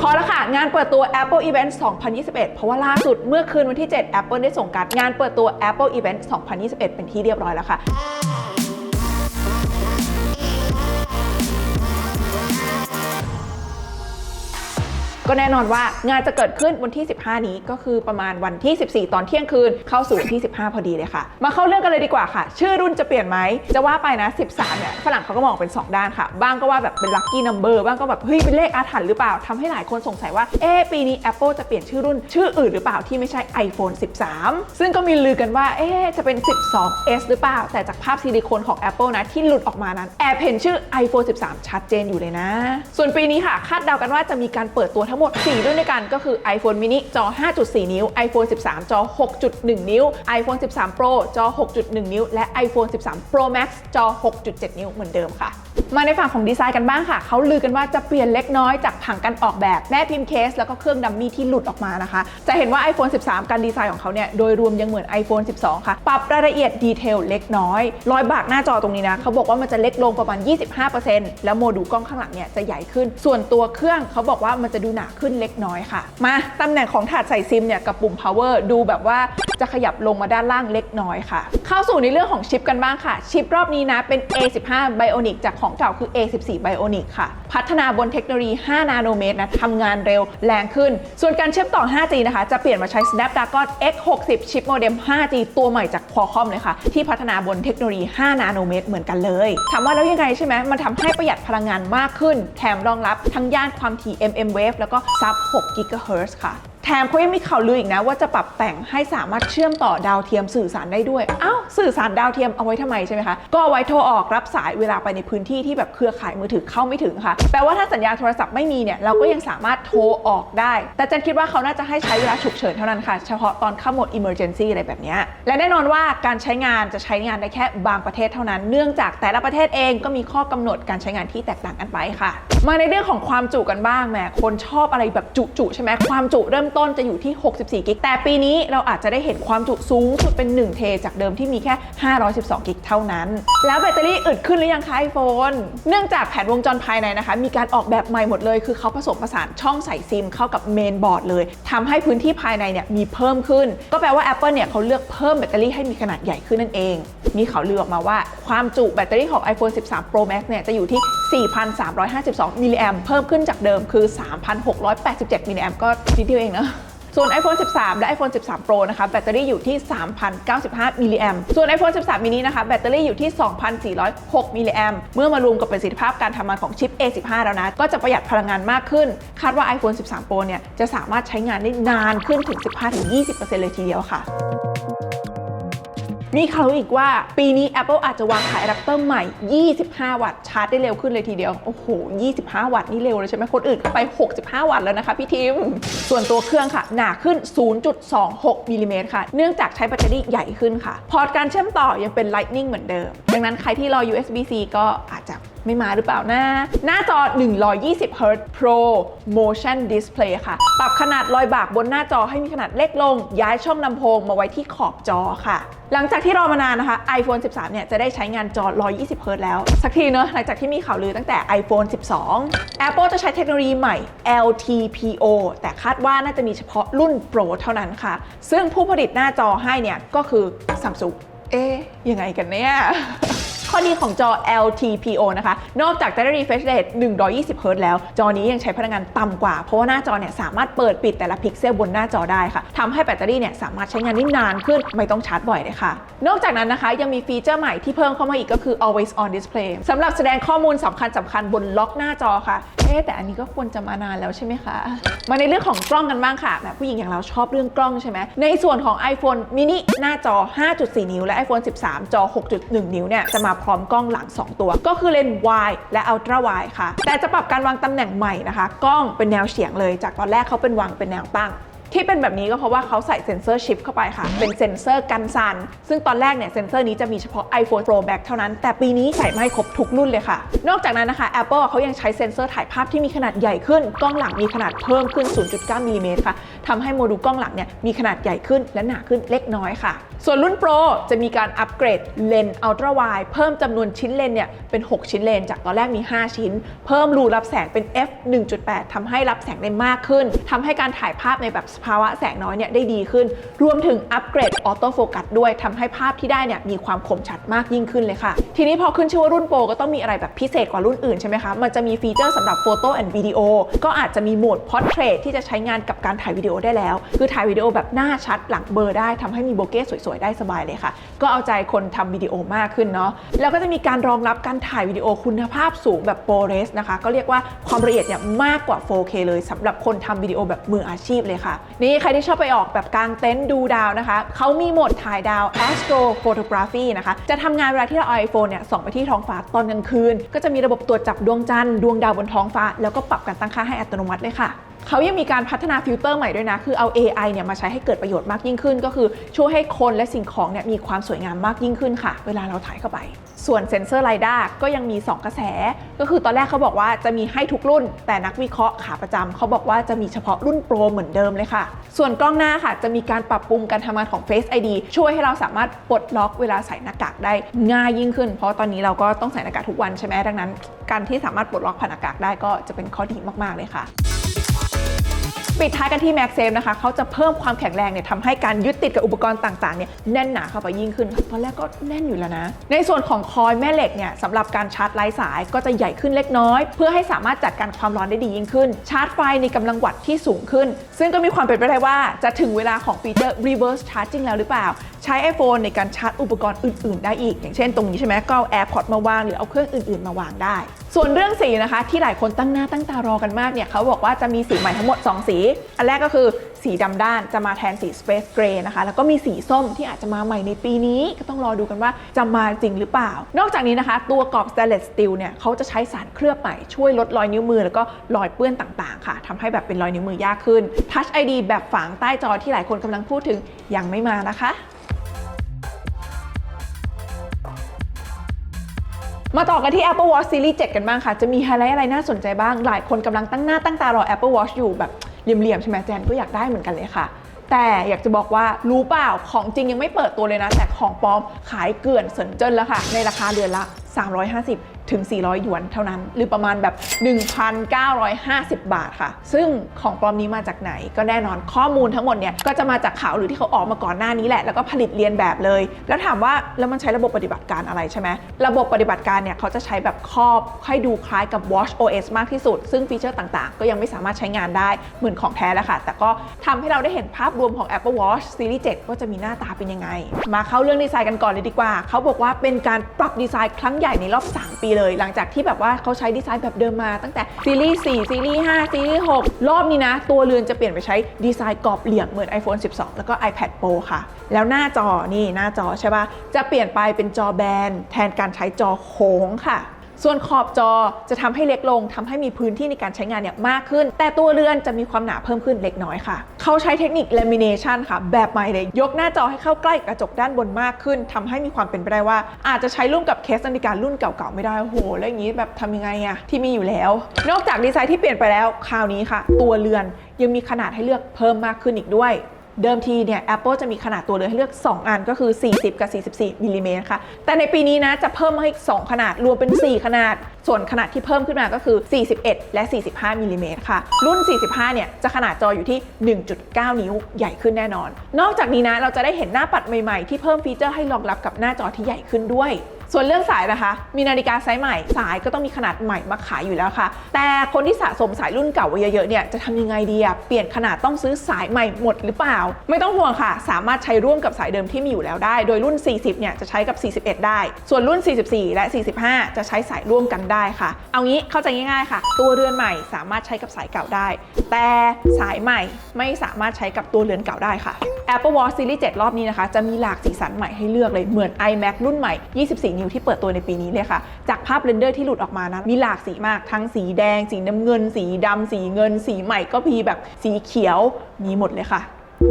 ขอละค่ะ งานเปิดตัว Apple Event 2021 เพราะว่าล่าสุดเมื่อคืนวันที่ 7 Apple ได้ส่งการดงานเปิดตัว Apple Event 2021 เป็นที่เรียบร้อยแล้วค่ะ ก็แน่นอนว่างานจะเกิดขึ้นวันที่ 15 นี้ก็คือประมาณวันที่ 14 ตอนเที่ยงคืนเข้าสู่วันที่ 15 พอดีเลยค่ะ มาเข้าเรื่องกันเลยดีกว่าค่ะ ชื่อรุ่นจะเปลี่ยนไหมจะว่าไปนะ 13 เนี่ยฝรั่งเขาก็มองเป็น 2 ด้านค่ะ บ้างก็ว่าแบบเป็น lucky number บ้างก็แบบเฮ้ยเป็นเลขอาถรรพ์หรือเปล่าทำให้หลายคนสงสัยว่าเอ๊ปีนี้ Apple จะเปลี่ยนชื่อรุ่น ชื่ออื่นหรือเปล่าที่ไม่ใช่ iPhone 13 ซึ่งก็มีลือกันว่าเอ๊จะเป็น 12s หรือเปล่า แต่จากภาพซิลิโคนของ Apple นะที่หลุดออกมานั้นแอบเห็นชื่อ iPhone 13 ชัดเจนอยู่เลยนะ ส่วนปีนี้ค่ะ คาดเดากันว่าจะมีการเปิดตัวทั้งหมด 4 รุ่นด้วยกันก็คือ iPhone mini จอ 5.4 นิ้ว iPhone 13 จอ 6.1 นิ้ว iPhone 13 Pro จอ 6.1 นิ้ว และ iPhone 13 Pro Max จอ 6.7 นิ้วเหมือนเดิมค่ะ มาในฝั่งของดีไซน์กันบ้างค่ะ เขาลือกันว่าจะเปลี่ยนเล็กน้อยจากผังการออกแบบแม่พิมพ์เคส แล้วก็เครื่องดัมมี่ที่หลุดออกมานะคะ จะเห็นว่า iPhone 13 การดีไซน์ของเขาเนี่ยโดยรวมยังเหมือน iPhone 12 ค่ะ ปรับรายละเอียดดีเทลเล็กน้อยรอยบากหน้าจอตรงนี้นะเขาบอกว่ามันจะเล็กลงประมาณ 25%แล้วโมดูลกล้องข้างหลังเนี่ยจะใหญ่ขึ้น ส่วนตัวเครื่องเขาบอกว่ามันจะดูหนาขึ้นเล็กน้อยค่ะ มาตำแหน่งของถาดใส่ซิมเนี่ยกับปุ่ม power ดูแบบว่าจะขยับลงมาด้านล่างเล็กน้อยค่ะ เข้าสู่ในเรื่องของชิปกันบ้างค่ะ ชิปรอบนี้นะเป็น A15 Bionic จากของเก่าคือ A14 Bionic ค่ะ พัฒนาบนเทคโนโลยี 5 นาโนเมตรนะทำงานเร็วแรงขึ้น ส่วนการเชื่อมต่อ 5G นะคะ จะเปลี่ยนมาใช้ Snapdragon X60 ชิปโมเด็ม 5G ตัวใหม่จาก Qualcomm เลยค่ะ ที่พัฒนาบนเทคโนโลยี 5 นาโนเมตรเหมือนกันเลยถามว่าแล้วยังไงใช่ไหมมันทำให้ประหยัดพลังงานมากขึ้น แถมรองรับทั้งย่านความถี่ mm wave แล้วล้วก็ซับ6 GHz ค่ะ แถมเขายังมีข่าวลืออีกนะว่าจะปรับแต่งให้สามารถเชื่อมต่อดาวเทียมสื่อสารได้ด้วย อ้าวสื่อสารดาวเทียมเอาไว้ทำไมใช่ไหมคะ ก็เอาไว้โทรออกรับสายเวลาไปในพื้นที่ที่แบบเครือข่ายมือถือเข้าไม่ถึงค่ะ แปลว่าถ้าสัญญาณโทรศัพท์ไม่มีเนี่ยเราก็ยังสามารถโทรออกได้ แต่จันคิดว่าเขาน่าจะให้ใช้เวลาฉุกเฉินเท่านั้นค่ะ เฉพาะตอนเข้าโหมด emergency อะไรแบบนี้ และแน่นอนว่าการใช้งานจะใช้งานได้แค่บางประเทศเท่านั้น เนื่องจากแต่ละประเทศเองก็มีข้อกำหนดการใช้งานที่แตกต่างกันไปค่ะ มาในเรื่องของความจุกันบ้างแหมคนชอบอะไรแบบจุๆใช่ไหมความจุเริ่มต้นจะอยู่ที่ 64 กิก แต่ปีนี้เราอาจจะได้เห็นความจุสูงสุดเป็น 1 เท จากเดิมที่มีแค่ 512 กิกเท่านั้น แล้วแบตเตอรี่อึดขึ้นหรือยังคะไอโฟนเนื่องจากแผนวงจรภายในนะคะ มีการออกแบบใหม่หมดเลย คือเขาผสมผสานช่องใส่ซิมเข้ากับเมนบอร์ดเลยทำให้พื้นที่ภายในเนี่ยมีเพิ่มขึ้น ก็แปลว่า Apple เนี่ยเขาเลือกเพิ่มแบตเตอรี่ให้มีขนาดใหญ่ขึ้นนั่นเอง มีข่าวลือออกมาว่า ความจุแบตเตอรี่ของ iPhone 13 Pro Max เนี่ยจะอยู่ที่ 4,352 มิลลิแอมเพิ่มขึ้นจากเดิมคือ 3,687 มิลลิแอมก็นิดเดียวเองนะส่วน iPhone 13 และ iPhone 13 Pro นะคะ แบตเตอรี่อยู่ที่ 3,095 มิลลิแอมส่วน iPhone 13 mini นะคะ แบตเตอรี่อยู่ที่ 2,406 มิลลิแอมเมื่อมารวมกับประสิทธิภาพการทำงานของชิป A15 แล้วนะ ก็จะประหยัดพลังงานมากขึ้น คาดว่า iPhone 13 Pro เนี่ย จะสามารถใช้งานได้นานขึ้นถึง 15-20%เลยทีเดียวค่ะ มีข่าวอีกว่าปีนี้ Apple อาจจะวางขายอะแดปเตอร์ใหม่ 25 วัตต์ชาร์จได้เร็วขึ้นเลยทีเดียว โอ้โห 25 วัตต์นี่เร็วเลยใช่ไหมคนอื่นไป 65 วัตต์แล้วนะคะพี่ทิม ส่วนตัวเครื่องค่ะ หนาขึ้น 0.26มิลลิเมตรค่ะ เนื่องจากใช้แบตเตอรี่ใหญ่ขึ้นค่ะ พอร์ตการเชื่อมต่อยังเป็น Lightning เหมือนเดิม ดังนั้นใครที่รอ USB-C ก็อาจจะไม่มาหรือเปล่านะ หน้าจอ 120 Hz Pro Motion Display ค่ะ ปรับขนาดรอยบากบนหน้าจอให้มีขนาดเล็กลง ย้ายช่องลำโพงมาไว้ที่ขอบจอค่ะ หลังจากที่รอมานานนะคะ iPhone 13 เนี่ยจะได้ใช้งานจอ 120 Hz แล้ว สักทีเนอะหลังจากที่มีข่าวลือตั้งแต่ iPhone 12 Apple จะใช้เทคโนโลยีใหม่ LTPO แต่คาดว่าน่าจะมีเฉพาะรุ่น Pro เท่านั้นค่ะ ซึ่งผู้ผลิตหน้าจอให้เนี่ยก็คือ Samsung เอ๊ยยังไงกันเนี่ย ข้อดีของจอ LTPO นะคะ นอกจากจะได้ refresh rate 120 Hz แล้ว จอนี้ยังใช้พลังงานต่ำกว่า เพราะว่าหน้าจอเนี่ยสามารถเปิดปิดแต่ละพิกเซลบนหน้าจอได้ค่ะทำให้แบตเตอรี่เนี่ยสามารถใช้งานได้นานขึ้น ไม่ต้องชาร์จบ่อยเลยค่ะ นอกจากนั้นนะคะยังมีฟีเจอร์ใหม่ที่เพิ่มเข้ามาอีกก็คือ always on display สำหรับแสดงข้อมูลสำคัญสำคัญบนล็อกหน้าจอค่ะ อ๊แต่อันนี้ก็ควรจะมานานแล้วใช่ไหมคะ มาในเรื่องของกล้องกันบ้างค่ะแบบผู้หญิงอย่างเราชอบเรื่องกล้องใช่ไหมในส่วนของ iPhone mini หน้าจอ 5.4 นิ้ว และ iPhone 13 จอ 6.1 นิ้วเนี่ยจะมาพร้อมกล้องหลัง 2 ตัว ก็คือเลนส์ wide และ ultra wide ค่ะ แต่จะปรับการวางตำแหน่งใหม่นะคะ กล้องเป็นแนวเฉียงเลย จากตอนแรกเขาเป็นวางเป็นแนวตั้ง ที่เป็นแบบนี้ก็เพราะว่าเขาใส่เซ็นเซอร์ชิปเข้าไปค่ะ เป็นเซ็นเซอร์กันสั่น ซึ่งตอนแรกเนี่ยเซ็นเซอร์นี้จะมีเฉพาะ iPhone Pro Max เท่านั้น แต่ปีนี้ใส่มาให้ครบทุกรุ่นเลยค่ะ นอกจากนั้นนะคะ Apple เขายังใช้เซ็นเซอร์ถ่ายภาพที่มีขนาดใหญ่ขึ้น กล้องหลังมีขนาดเพิ่มขึ้น 0.9มิลลิเมตรค่ะทำให้โมดูลกล้องหลังเนี่ยมีขนาดใหญ่ขึ้นและหนาขึ้นเล็กน้อยค่ะ ส่วนรุ่น Pro จะมีการอัปเกรดเลนส์อัลตร้าไวเพิ่มจำนวนชิ้นเลนส์เนี่ยเป็น 6 ชิ้นเลนส์จากตอนแรกมี 5 ชิ้น เพิ่มรูรับแสงเป็น f 1.8ทำให้รับแสงได้มากขึ้นทำให้การถ่ายภาพในแบบสภาวะแสงน้อยเนี่ยได้ดีขึ้น รวมถึงอัปเกรดออโต้โฟกัสด้วยทำให้ภาพที่ได้เนี่ยมีความคมชัดมากยิ่งขึ้นเลยค่ะ ทีนี้พอขึ้นชื่อว่ารุ่นโปรก็ต้องมีอะไรแบบพิเศษกว่ารุ่นอื่นใช่ไหมคะมันจะมีฟีเจอร์สำหรับโฟโต้แอนด์วิดีโอก็อาจจะมีโหมดพอร์เทรตที่จะใช้งานกับการถ่ายวิดีโอได้แล้ว คือถ่ายวิดีโอแบบหน้าชัดหลังเบอร์ได้ทำให้มีโบเก้สวยๆได้สบายเลยค่ะ ก็เอาใจคนทำวิดีโอมากขึ้นเนาะแล้วก็จะมีการรองรับการถ่ายวิดีโอคุณภาพสูงแบบโปรเรสนะคะ ก็เรียกว่าความละเอียดเนี่ยมากกว่า 4K เลยสำหรับคนทำวิดีโอแบบมืออาชีพเลยค่ะ นี่ใครที่ชอบไปออกแบบกลางเต็นท์ดูดาวนะคะเขามีโหมดถ่ายดาว Astro Photography นะคะ จะทำงานเวลาที่เราเอา iPhone เนี่ยส่องไปที่ท้องฟ้าตอนกลางคืน ก็จะมีระบบตรวจจับดวงจันทร์ดวงดาวบนท้องฟ้า แล้วก็ปรับการตั้งค่าให้อัตโนมัติเลยค่ะ เขายังมีการพัฒนาฟิลเตอร์ใหม่ด้วยนะ คือเอา AI เนี่ยมาใช้ให้เกิดประโยชน์มากยิ่งขึ้น ก็คือช่วยให้คนและสิ่งของเนี่ยมีความสวยงามมากยิ่งขึ้นค่ะ เวลาเราถ่ายเข้าไป ส่วนเซ็นเซอร์ไ d ด้าก็ยังมี 2 กระแส ก็คือตอนแรกเขาบอกว่าจะมีให้ทุกรุ่น แต่นักวิเคราะห์ขาประจำเขาบอกว่าจะมีเฉพาะรุ่นโปรเหมือนเดิมเลยค่ะ ส่วนกล้องหน้าค่ะ จะมีการปรับปรุงการทำงานของ Face ID ช่วยให้เราสามารถปลดล็อกเวลาใส่หน้ากากได้ง่ายยิ่งขึ้น เพราะตอนนี้เราก็ต้องใส่หน้ากากทุกวันใช่ไหมดังนั้น การที่สามารถปลดล็อกผ่านหน้ากากได้ก็จะเป็นข้อดีมาก ๆ เลยค่ะ ปิดท้ายกันที่ MagSafe นะคะเขาจะเพิ่มความแข็งแรงเนี่ยทำให้การยึดติดกับอุปกรณ์ต่างๆเนี่ยแน่นหนาเข้าไปยิ่งขึ้นตอนแรกก็แน่นอยู่แล้วนะ ในส่วนของคอยแม่เหล็กเนี่ยสำหรับการชาร์จไร้สายก็จะใหญ่ขึ้นเล็กน้อย เพื่อให้สามารถจัดการความร้อนได้ดียิ่งขึ้น ชาร์จไฟในกำลังวัตต์ที่สูงขึ้น ซึ่งก็มีความเป็นไปได้ว่าจะถึงเวลาของฟีเจอร์ reverse charging แล้วหรือเปล่า ใช้ iPhone ในการชาร์จอุปกรณ์อื่น ๆ ได้อีก อย่างเช่นตรงนี้ใช่ไหมก็เอา AirPods มาวางหรือเอาเครื่องอื่น ๆ มาวางได้ ส่วนเรื่องสีนะคะ ที่หลายคนตั้งหน้าตั้งตารอกันมากเนี่ยเขาบอกว่าจะมีสีใหม่ทั้งหมด 2 สี อันแรกก็คือสีดำด้านจะมาแทนสี Space Gray นะคะ แล้วก็มีสีส้มที่อาจจะมาใหม่ในปีนี้ ก็ต้องรอดูกันว่าจะมาจริงหรือเปล่า นอกจากนี้นะคะ ตัวกรอบ Stainless Steel เนี่ยเขาจะใช้สารเคลือบใหม่ช่วยลดรอยนิ้วมือ แล้วก็รอยเปื้อนต่างๆ ค่ะทำให้แบบเป็นรอยนิ้วมือยากขึ้น Touch ID แบบฝังใต้จอที่หลายคนกำลังพูดถึงยังไม่มานะคะ มาต่อกันที่ Apple Watch Series 7 กันบ้างค่ะ จะมีไฮไลท์อะไรน่าสนใจบ้าง หลายคนกำลังตั้งหน้าตั้งตารอ Apple Watch อยู่แบบเหลี่ยมๆใช่ไหมแจนก็อยากได้เหมือนกันเลยค่ะ แต่อยากจะบอกว่ารู้เปล่าของจริงยังไม่เปิดตัวเลยนะ แต่ของปลอมขายเกลื่อนเสินเจิ้นแล้วค่ะ ในราคาเดือนละ 350 ถึง 400 หยวนเท่านั้น หรือประมาณแบบ 1,950 บาทค่ะ ซึ่งของปลอมนี้มาจากไหน ก็แน่นอนข้อมูลทั้งหมดเนี่ยก็จะมาจากข่าวหรือที่เขาออกมาก่อนหน้านี้แหละ แล้วก็ผลิตเรียนแบบเลย แล้วถามว่าแล้วมันใช้ระบบปฏิบัติการอะไรใช่ไหมระบบปฏิบัติการเนี่ยเขาจะใช้แบบครอบให้ดูคล้ายกับ Watch OS มากที่สุด ซึ่งฟีเจอร์ต่างๆ ก็ยังไม่สามารถใช้งานได้เหมือนของแท้แล้วค่ะ แต่ก็ทำให้เราได้เห็นภาพรวมของ Apple Watch Series 7 ว่าจะมีหน้าตาเป็นยังไง มาเข้าเรื่องดีไซน์กันก่อนเลยดีกว่า เขาบอกว่าเป็นการปรับดีไซน์ครั้งใหญ่ในรอบ 3 ปีเลย หลังจากที่แบบว่าเขาใช้ดีไซน์แบบเดิมมาตั้งแต่ซีรีส์4ซีรีส์5ซีรีส์6รอบนี้นะ ตัวเรือนจะเปลี่ยนไปใช้ดีไซน์กรอบเหลี่ยมเหมือน iPhone 12 แล้วก็ iPad Pro ค่ะ แล้วหน้าจอนี่หน้าจอใช่ปะจะเปลี่ยนไปเป็นจอแบนแทนการใช้จอโค้งค่ะ ส่วนขอบจอจะทำให้เล็กลงทำให้มีพื้นที่ในการใช้งานเนี่ยมากขึ้น แต่ตัวเรือนจะมีความหนาเพิ่มขึ้นเล็กน้อยค่ะ เขาใช้เทคนิค lamination ค่ะ แบบใหม่เลย ยกหน้าจอให้เข้าใกล้กระจกด้านบนมากขึ้นทำให้มีความเป็นไปได้ว่า อาจจะใช้ร่วมกับเคสนาฬิการุ่นเก่าๆไม่ได้โอ้โหแล้วอย่างนี้แบบทำยังไงอะที่มีอยู่แล้ว นอกจากดีไซน์ที่เปลี่ยนไปแล้วคราวนี้ค่ะ ตัวเรือนยังมีขนาดให้เลือกเพิ่มมากขึ้นอีกด้วย เดิมทีเนี่ย Apple จะมีขนาดตัวเรือให้เลือก 2 อันก็คือ 40 กับ 44มิลลิเมตรค่ะ แต่ในปีนี้นะจะเพิ่มมาอีก 2 ขนาดรวมเป็น 4 ขนาด ส่วนขนาดที่เพิ่มขึ้นมาก็คือ 41 และ 45มิลลิเมตรค่ะ รุ่น 45 เนี่ยจะขนาดจออยู่ที่ 1.9 นิ้วใหญ่ขึ้นแน่นอน นอกจากนี้นะเราจะได้เห็นหน้าปัดใหม่ๆ ที่เพิ่มฟีเจอร์ให้รองรับกับหน้าจอที่ใหญ่ขึ้นด้วย ส่วนเรื่องสายนะคะ มีนาฬิกาไซส์ใหม่ สายก็ต้องมีขนาดใหม่มาขายอยู่แล้วค่ะ แต่คนที่สะสมสายรุ่นเก่าไว้เยอะๆเนี่ยจะทำยังไงดีอะเปลี่ยนขนาดต้องซื้อสายใหม่หมดหรือเปล่า ไม่ต้องห่วงค่ะ สามารถใช้ร่วมกับสายเดิมที่มีอยู่แล้วได้ โดยรุ่น 40 เนี่ยจะใช้กับ 41 ได้ ส่วนรุ่น 44 และ 45 จะใช้สายร่วมกันได้ค่ะ เอางี้เข้าใจง่ายๆค่ะ ตัวเรือนใหม่สามารถใช้กับสายเก่าได้ แต่สายใหม่ไม่สามารถใช้กับตัวเรือนเก่าได้ค่ะ Apple Watch Series 7 รอบนี้นะคะจะมีหลากสีสันใหม่ให้เลือกเลยเหมือน iMac รุ่นใหม่ 24นิ้วนิ้วที่เปิดตัวในปีนี้เลยค่ะ จากภาพเรนเดอร์ที่หลุดออกมานะมีหลากสีมากทั้งสีแดง สีน้ำเงิน สีดำสีเงิน สีใหม่ก็มีแบบสีเขียวมีหมดเลยค่ะ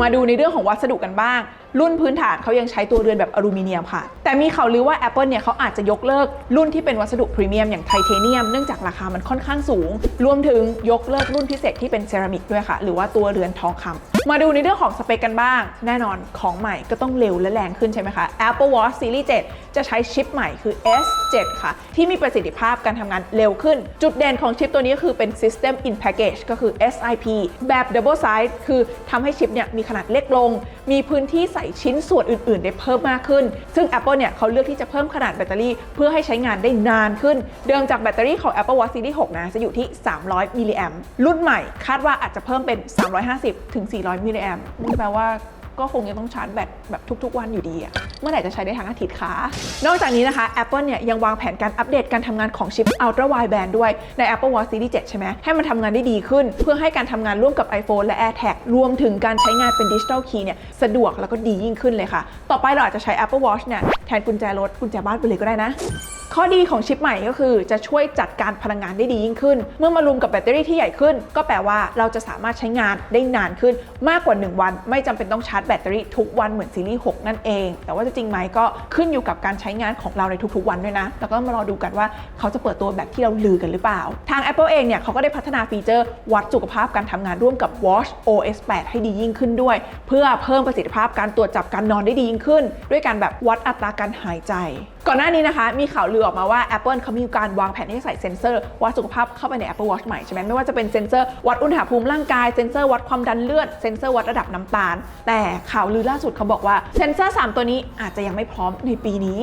มาดูในเรื่องของวัสดุกันบ้าง รุ่นพื้นฐานเขายังใช้ตัวเรือนแบบอลูมิเนียมค่ะ แต่มีข่าวลือว่า Apple เนี่ยเขาอาจจะยกเลิกรุ่นที่เป็นวัสดุพรีเมียมอย่างไทเทเนียมเนื่องจากราคามันค่อนข้างสูง รวมถึงยกเลิกรุ่นพิเศษที่เป็นเซรามิกด้วยค่ะ หรือว่าตัวเรือนทองคำมาดูในเรื่องของสเปคกันบ้าง แน่นอนของใหม่ก็ต้องเร็วและแรงขึ้นใช่ไหมคะ Apple Watch Series 7 จะใช้ชิปใหม่คือ S7 ค่ะ ที่มีประสิทธิภาพการทำงานเร็วขึ้น จุดเด่นของชิปตัวนี้ก็คือเป็น System in Package ก็คือ SIP แบบ Double Size คือทำให้ชิปเนี่ยมีขนาดเล็กลง มีพื้นที่ใส่ชิ้นส่วนอื่น ๆ ได้เพิ่มมากขึ้น ซึ่ง Apple เนี่ยเขาเลือกที่จะเพิ่มขนาดแบตเตอรี่ เพื่อให้ใช้งานได้นานขึ้น เดิมจากแบตเตอรี่ของ Apple Watch Series 6 นะ จะอยู่ที่ 300 มิลลิแอมรุ่นใหม่ คาดว่าอาจจะเพิ่มเป็น 350 ถึง 400 มิลลิแอมนี่แปลว่า ก็คงยังต้องชาร์จแบตแบบทุกๆ วันอยู่ดีอะเมื่อไหร่จะใช้ได้ทั้งอาทิตย์คะนอกจากนี้นะคะ Apple เนี่ยยังวางแผนการอัปเดตการทำงานของชิป Ultra Wideband ด้วยใน Apple Watch Series 7 ใช่ไหมให้มันทำงานได้ดีขึ้น เพื่อให้การทำงานร่วมกับ iPhone และ AirTag รวมถึงการใช้งานเป็น Digital Key เนี่ยสะดวกแล้วก็ดียิ่งขึ้นเลยค่ะ ต่อไปเราอาจจะใช้ Apple Watch เนี่ยแทนกุญแจรถกุญแจบ้านไปเลยก็ได้นะ ข้อดีของชิปใหม่ก็คือจะช่วยจัดการพลังงานได้ดียิ่งขึ้น เมื่อมารวมกับแบตเตอรี่ที่ใหญ่ขึ้น ก็แปลว่าเราจะสามารถใช้งานได้นานขึ้นมากกว่า 1 วัน ไม่จำเป็นต้องชาร์จแบตเตอรี่ทุกวันเหมือนซีรีส์ 6 นั่นเอง แต่ว่าจะจริงไหมก็ขึ้นอยู่กับการใช้งานของเราในทุกๆ วันด้วยนะ แล้วก็มารอดูกันว่าเขาจะเปิดตัวแบบที่เราลือกันหรือเปล่า ทาง Apple เองเนี่ยเขาก็ได้พัฒนาฟีเจอร์วัดสุขภาพการทำงานร่วมกับ Watch OS 8 ให้ดียิ่งขึ้นด้วย เพื่อเพิ่มประสิทธิภาพการตรวจจับการนอนได้ดียิ่งขึ้น ด้วยการแบบวัดอัตราการหายใจ ก่อนหน้านี้นะคะ มีข่าวลือออกมาว่า Apple เขามีการวางแผนที่จะใส่เซ็นเซอร์วัดสุขภาพเข้าไปใน Apple Watch ใหม่ใช่ไหมไม่ว่าจะเป็นเซ็นเซอร์วัดอุณหภูมิร่างกายเซ็นเซอร์วัดความดันเลือดเซ็นเซอร์วัดระดับน้ำตาล แต่ข่าวลือล่าสุดเขาบอกว่าเซ็นเซอร์ 3 ตัวนี้อาจจะยังไม่พร้อมในปีนี้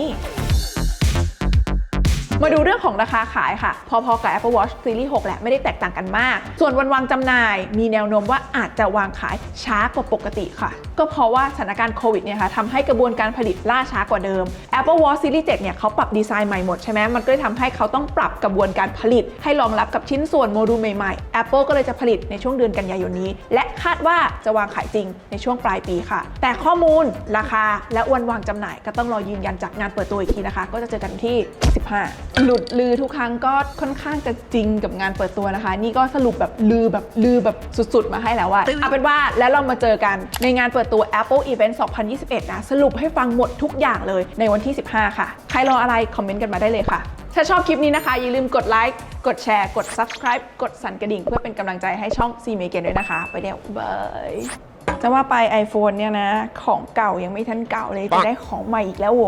มาดูเรื่องของราคาขายค่ะ พอๆกับ Apple Watch Series 6 แหละ ไม่ได้แตกต่างกันมาก ส่วนวันวางจำหน่าย มีแนวโน้มว่าอาจจะวางขายช้ากว่าปกติค่ะ ก็เพราะว่าสถานการณ์โควิดเนี่ยค่ะทำให้กระบวนการผลิตล่าช้ากว่าเดิม Apple Watch Series 7 เนี่ยเขาปรับดีไซน์ใหม่หมดใช่ไหมมันก็เลยทำให้เขาต้องปรับกระบวนการผลิต ให้รองรับกับชิ้นส่วนโมดูลใหม่ๆ Apple ก็เลยจะผลิตในช่วงเดือนกันยายนนี้ และคาดว่าจะวางขายจริงในช่วงปลายปีค่ะ แต่ข้อมูลราคาและวันวางจำหน่าย ก็ต้องรอยืนยันจากงานเปิดตัวอีกทีนะคะ ก็จะเจอกันที่ 15 หลุดลือทุกครั้งก็ค่อนข้างจะจริงกับงานเปิดตัวนะคะ นี่ก็สรุปแบบลือแบบลือแบบสุดๆ มาให้แล้วว่าเอาเป็นว่าแล้วเรามาเจอกันในงานเปิดตัว Apple Event 2021 นะ สรุปให้ฟังหมดทุกอย่างเลยในวันที่ 15 ค่ะ ใครรออะไร คอมเมนต์กันมาได้เลยค่ะ ถ้าชอบคลิปนี้นะคะ อย่าลืมกดไลค์กดแชร์ กด subscribe กดสั่นกระดิ่ง เพื่อเป็นกำลังใจให้ช่อง C m e g a n ด้วยนะคะ ไปเดี๋ยวบายจะว่าไป iPhone เนี่ยนะ ของเก่ายังไม่ทันเก่าเลยจะได้ของใหม่อีกแล้วโว